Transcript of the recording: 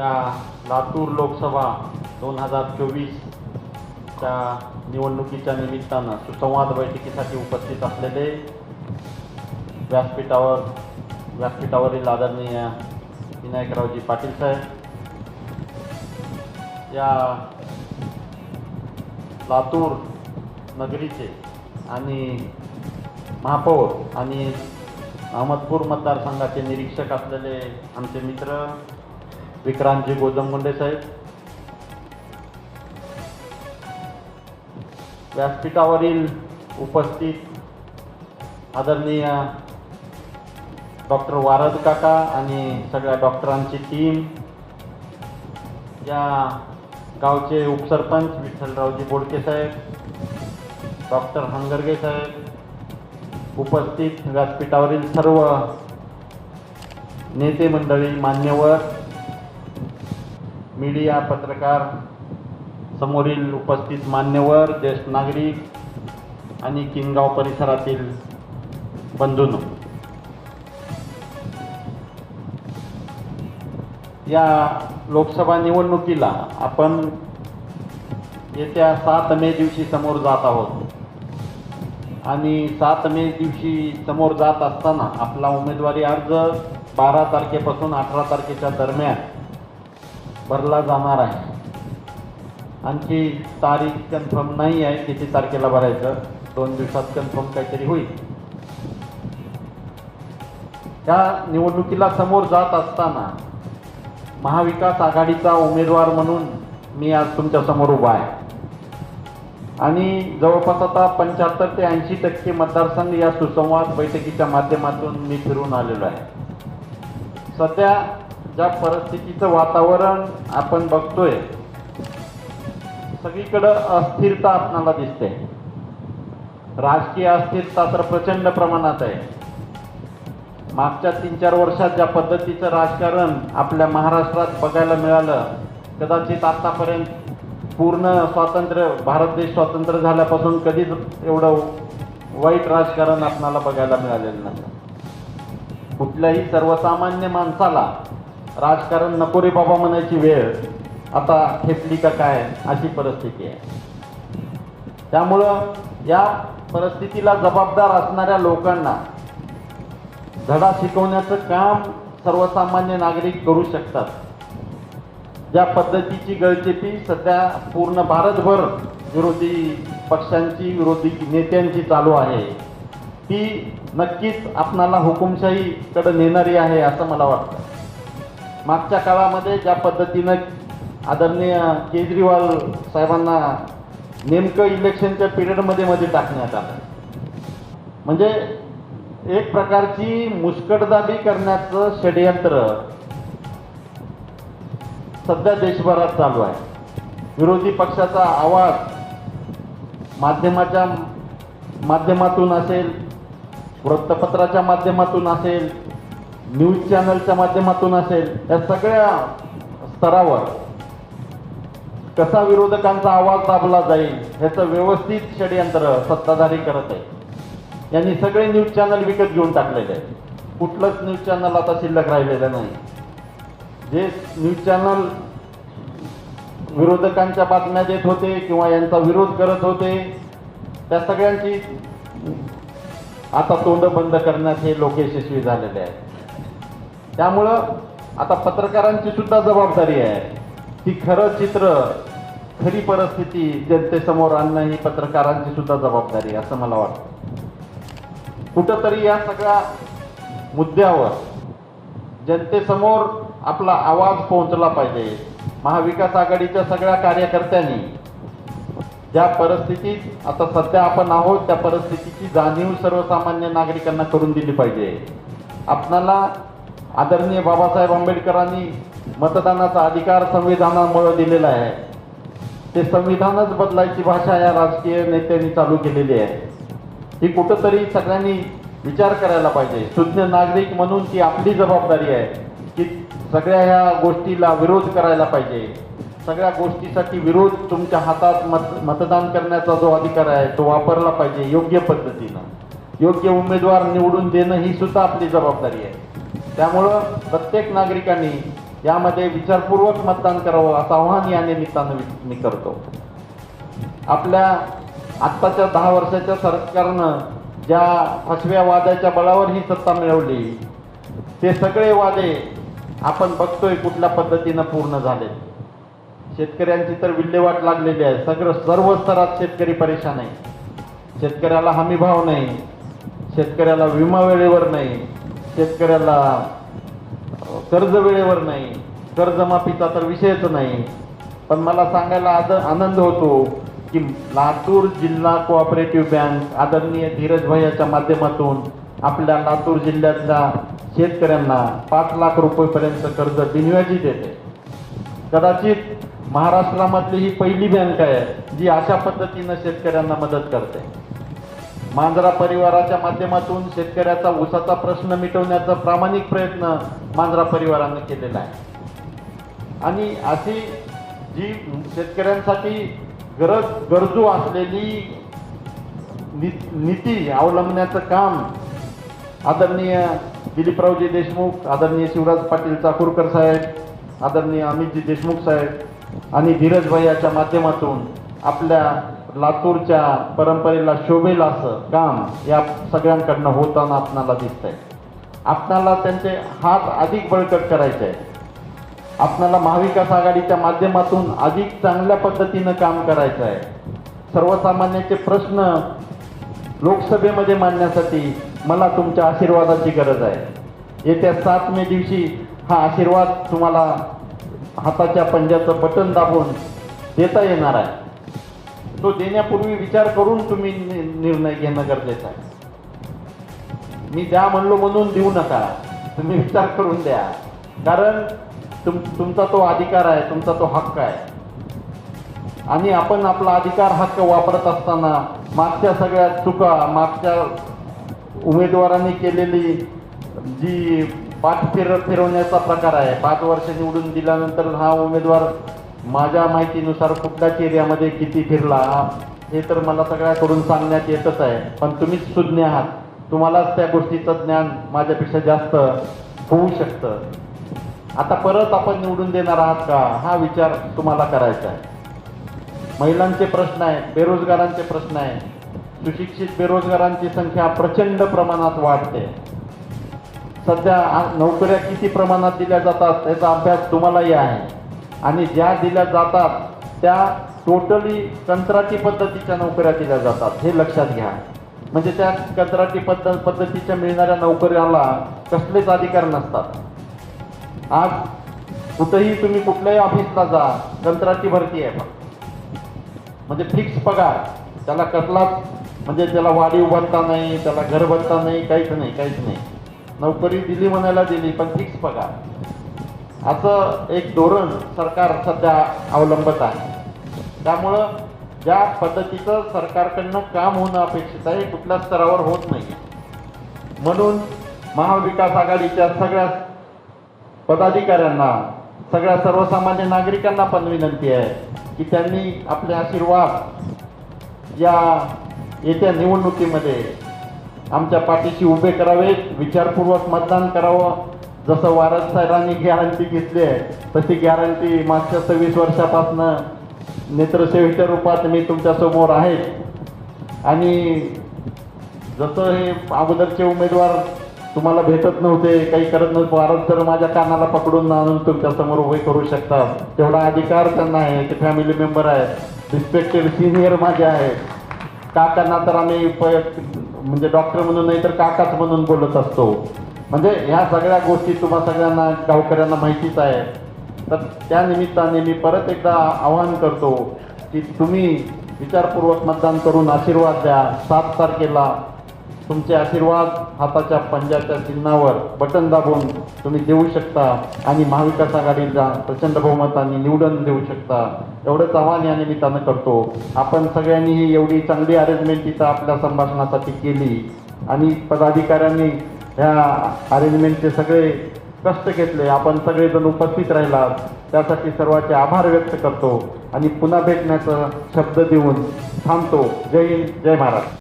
या लातूर लोकसभा दोन हजार चोवीसच्या निवडणुकीच्या निमित्तानं सुसंवाद बैठकीसाठी उपस्थित असलेले व्यासपीठावर व्यासपीठावरील आदरणीय विनायकरावजी पाटील साहेब या लातूर नगरीचे आणि महापौर आणि अहमदपूर मतदारसंघाचे निरीक्षक असलेले आमचे मित्र विक्रांतजी गोदमगुंडे साहेब. व्यासपीठावरील उपस्थित आदरणीय डॉक्टर वारद काका आणि सगळ्या डॉक्टरांची टीम या गावचे उपसरपंच विठ्ठलरावजी बोडके साहेब डॉक्टर हंगरगे साहेब उपस्थित व्यासपीठावरील सर्व नेते मंडळी मान्यवर मीडिया पत्रकार समोरील उपस्थित मान्यवर ज्येष्ठ नागरिक आणि किनगाव परिसरातील बंधून. या लोकसभा निवडणुकीला आपण येत्या सात मे दिवशी समोर जात आहोत. आणि सात मे दिवशी समोर जात असताना आपला उमेदवारी अर्ज बारा तारखेपासून अठरा तारखेच्या दरम्यान भरला जाणार आहे. आणखी तारीख कन्फर्म नाही आहे किती तारखेला भरायचं दोन दिवसात कन्फर्म काहीतरी होईल. त्या निवडणुकीला समोर जात असताना महाविकास आघाडीचा उमेदवार म्हणून मी आज तुमच्यासमोर उभा आहे. आणि जवळपास आता पंच्याहत्तर ते ऐंशी टक्के मतदारसंघ या सुसंवाद बैठकीच्या माध्यमातून मी फिरून आलेलो आहे. सध्या ज्या परिस्थितीचं वातावरण आपण बघतोय सगळीकडं अस्थिरता आपणाला दिसते. राजकीय अस्थिरता तर प्रचंड प्रमाणात आहे. मागच्या तीन चार वर्षात ज्या पद्धतीचं राजकारण आपल्या महाराष्ट्रात बघायला मिळालं कदाचित आतापर्यंत पूर्ण स्वातंत्र्य भारत देश स्वातंत्र्य झाल्यापासून कधीच एवढं वाईट राजकारण आपणाला बघायला मिळालेलं नाही कुठल्याही सर्वसामान्य माणसाला राजकारण नको रे बाबा म्हणायची वेळ. आता खेचली का काय? अशी परिस्थिती आहे. त्यामुळं या परिस्थितीला जबाबदार असणाऱ्या लोकांना धडा शिकवण्याचं काम सर्वसामान्य नागरिक करू शकतात. ज्या पद्धतीची गळचेपी सध्या पूर्ण भारतभर विरोधी पक्षांची विरोधी नेत्यांची चालू आहे. ती नक्कीच आपणाला हुकुमशाहीकडे नेणारी आहे असं मला वाटतं. मागच्या काळामध्ये ज्या पद्धतीनं आदरणीय केजरीवाल साहेबांना नेमकं इलेक्शनच्या पिरियडमध्ये मध्ये टाकण्यात आलं. म्हणजे एक प्रकारची मुस्कटदाबी करण्याचं षडयंत्र सध्या देशभरात चालू आहे. विरोधी पक्षाचा आवाज माध्यमाच्या माध्यमातून असेल वृत्तपत्राच्या माध्यमातून असेल न्यूज चॅनलच्या माध्यमातून असेल या सगळ्या स्तरावर कसा विरोधकांचा आवाज दाबला जाईल ह्याचं व्यवस्थित षडयंत्र सत्ताधारी करत आहे यांनी सगळे न्यूज चॅनल विकत घेऊन टाकलेले आहेत. कुठलंच न्यूज चॅनल आता शिल्लक राहिलेलं नाही. जे न्यूज चॅनल विरोधकांच्या बातम्या देत होते किंवा यांचा विरोध करत होते त्या सगळ्यांची आता तोंड बंद करण्यात हे लोक यशस्वी झालेले आहेत. त्यामुळं आता पत्रकारांची सुद्धा जबाबदारी आहे. की खरं चित्र खरी परिस्थिती जनतेसमोर आणणं ही पत्रकारांची सुद्धा जबाबदारी असं मला वाटतं. कुठंतरी या सगळ्या मुद्द्यावर जनतेसमोर आपला आवाज पोहोचला पाहिजे. महाविकास आघाडीच्या सगळ्या कार्यकर्त्यांनी ज्या परिस्थितीत आता सध्या आपण आहोत त्या परिस्थितीची जाणीव सर्वसामान्य नागरिकांना करून दिली पाहिजे. आपणाला आदरणीय बाबासाहेब आंबेडकरांनी मतदानाचा अधिकार संविधानामुळे दिलेला आहे. ते संविधानच बदलायची भाषा या राजकीय नेत्यांनी चालू केलेली आहे. ही कुठंतरी सगळ्यांनी विचार करायला पाहिजे. सुज्ञ नागरिक म्हणून ती आपली जबाबदारी आहे की सगळ्या ह्या गोष्टीला विरोध करायला पाहिजे. सगळ्या गोष्टीसाठी विरोध तुमच्या हातात मत मतदान करण्याचा जो अधिकार आहे तो वापरला पाहिजे योग्य पद्धतीनं. योग्य उमेदवार निवडून देणं ही सुद्धा आपली जबाबदारी आहे. त्यामुळं प्रत्येक नागरिकांनी यामध्ये विचारपूर्वक मतदान करावं असं आव्हान या निमित्तानं मी- करतो. आपल्या आत्ताच्या दहा वर्षाच्या सरकारनं ज्या फसव्या वादाच्या बळावर ही सत्ता मिळवली ते सगळे वादे आपण बघतोय कुठल्या पद्धतीनं पूर्ण झाले शेतकऱ्यांची तर विल्हेवाट लागलेली आहे. सगळं सर्व स्तरात शेतकरी परेशान आहे शेतकऱ्याला हमी भाव नाही. शेतकऱ्याला विमा वेळेवर नाही. शेतकऱ्याला कर्ज वेळेवर नाही कर्जमाफीचा तर विषयच नाही. पण मला सांगायला आद आनंद होतो की लातूर जिल्हा कोऑपरेटिव्ह बँक आदरणीय धीरज भैयाच्या माध्यमातून आपल्या लातूर जिल्ह्यातल्या शेतकऱ्यांना पाच लाख रुपयेपर्यंत कर्ज बिनव्याजी देते. कदाचित महाराष्ट्रामधली ही पहिली बँक आहे जी अशा पद्धतीनं शेतकऱ्यांना मदत करते. मांजरा परिवाराच्या माध्यमातून शेतकऱ्याचा ऊसाचा प्रश्न मिटवण्याचा प्रामाणिक प्रयत्न मांजरा परिवारानं केलेला आहे. आणि अशी जी शेतकऱ्यांसाठी गरज गरजू असलेली नि- नीती अवलंबण्याचं काम आदरणीय दिलीपरावजी देशमुख आदरणीय शिवराज पाटील चाकूरकर साहेब आदरणीय अमितजी देशमुख साहेब आणि धीरज भैयाच्या माध्यमातून आपल्या लातूरच्या परंपरेला शोभेल असं काम या सगळ्यांकडनं होताना आपणाला दिसतंय. आपणाला त्यांचे हात अधिक बळकट करायचे आहे आपणाला महाविकास आघाडीच्या माध्यमातून अधिक चांगल्या पद्धतीनं काम करायचं आहे. सर्वसामान्यांचे प्रश्न लोकसभेमध्ये मांडण्यासाठी मला तुमच्या आशीर्वादाची गरज आहे. येत्या सात मे दिवशी हा आशीर्वाद तुम्हाला हाताच्या पंजाचं बटन दाबून देता येणार आहे. तो देण्यापूर्वी विचार करून तुम्ही निर्णय घेणं गरजेचं आहे. मी द्या म्हणलो म्हणून देऊ नका. तुम्ही विचार करून द्या. कारण तुम तुमचा तो अधिकार आहे तुमचा तो हक्क आहे. आणि आपण आपला अधिकार हक्क वापरत असताना मागच्या सगळ्या चुका मागच्या उमेदवारांनी केलेली जी पाठ फिर फिरवण्याचा प्रकार आहे पाच वर्ष निवडून दिल्यानंतर हा उमेदवार माझ्या माहितीनुसार कुठल्याच एरियामध्ये किती फिरला हे तर मला सगळ्याकडून सांगण्यात येतच आहे. पण तुम्हीच सुज्ञ आहात. तुम्हालाच त्या गोष्टीचं ज्ञान माझ्यापेक्षा जास्त होऊ शकतं. आता परत आपण निवडून देणार आहात का? हा विचार तुम्हाला करायचा आहे. महिलांचे प्रश्न आहेत बेरोजगारांचे प्रश्न आहेत. सुशिक्षित बेरोजगारांची संख्या प्रचंड प्रमाणात वाढते. सध्या नोकऱ्या किती प्रमाणात दिल्या जातात याचा अभ्यास तुम्हालाही आहे. आणि ज्या दिल्या जातात त्या टोटली कंत्राटी पद्धतीच्या नोकऱ्या दिल्या जातात. हे लक्षात घ्या. म्हणजे त्या कंत्राटी पद्ध पद्धतीच्या मिळणाऱ्या नोकऱ्याला कसलेच अधिकार नसतात. आज कुठंही तुम्ही कुठल्याही ऑफिसला जा कंत्राटी भरती आहे फक्त. म्हणजे फिक्स पगार. त्याला कसलाच म्हणजे त्याला वाढीव बनता नाही त्याला घर बनता नाही काहीच नाही काहीच नाही. नोकरी दिली म्हणायला दिली पण फिक्स पगार. असं एक धोरण सरकार सध्या अवलंबत आहे. त्यामुळं ज्या पद्धतीचं सरकारकडनं काम होणं अपेक्षित आहे कुठल्या स्तरावर होत नाही. म्हणून महाविकास आघाडीच्या सगळ्या पदाधिकाऱ्यांना सगळ्या सर्वसामान्य नागरिकांना पण विनंती आहे की त्यांनी आपले आशीर्वाद या येत्या निवडणुकीमध्ये आमच्या पाठीशी उभे करावेत विचारपूर्वक मतदान करावं जसं वारद साहेबांनी गॅरंटी घेतली आहे तशी गॅरंटी मागच्या सव्वीस वर्षापासनं नेत्रसेवेच्या रूपात मी तुमच्यासमोर आहे. आणि जसं हे अगोदरचे उमेदवार तुम्हाला भेटत नव्हते काही करत नव्हते वारद तर माझ्या कानाला पकडून आणून तुमच्यासमोर उभे करू शकतात. तेवढा अधिकार त्यांना आहे ते फॅमिली मेंबर आहेत रिस्पेक्टेड सिनियर माझे आहेत. काकांना तर आम्ही प म्हणजे डॉक्टर म्हणून नाही तर काकाच म्हणून बोलत असतो. म्हणजे ह्या सगळ्या गोष्टी तुम्हा सगळ्यांना गावकऱ्यांना माहितीच आहे. तर त्या निमित्ताने मी परत एकदा आवाहन करतो की तुम्ही विचारपूर्वक मतदान करून आशीर्वाद द्या. सात तारखेला तुमचे आशीर्वाद हाताच्या पंजाच्या चिन्हावर बटन दाबून तुम्ही देऊ शकता आणि महाविकास आघाडीला प्रचंड बहुमताने निवडून देऊ शकता. एवढंच आव्हान या निमित्तानं करतो. आपण सगळ्यांनी ही एवढी चांगली अरेंजमेंट तिथं आपल्या संभाषणासाठी केली आणि पदाधिकाऱ्यांनी ह्या अरेंजमेंटचे सगळे कष्ट घेतले. आपण सगळेजण उपस्थित राहिलात. त्यासाठी सर्वांचे आभार व्यक्त करतो. आणि पुन्हा भेटण्याचा शब्द देऊन थांबतो. जय हिंद जय महाराष्ट्र.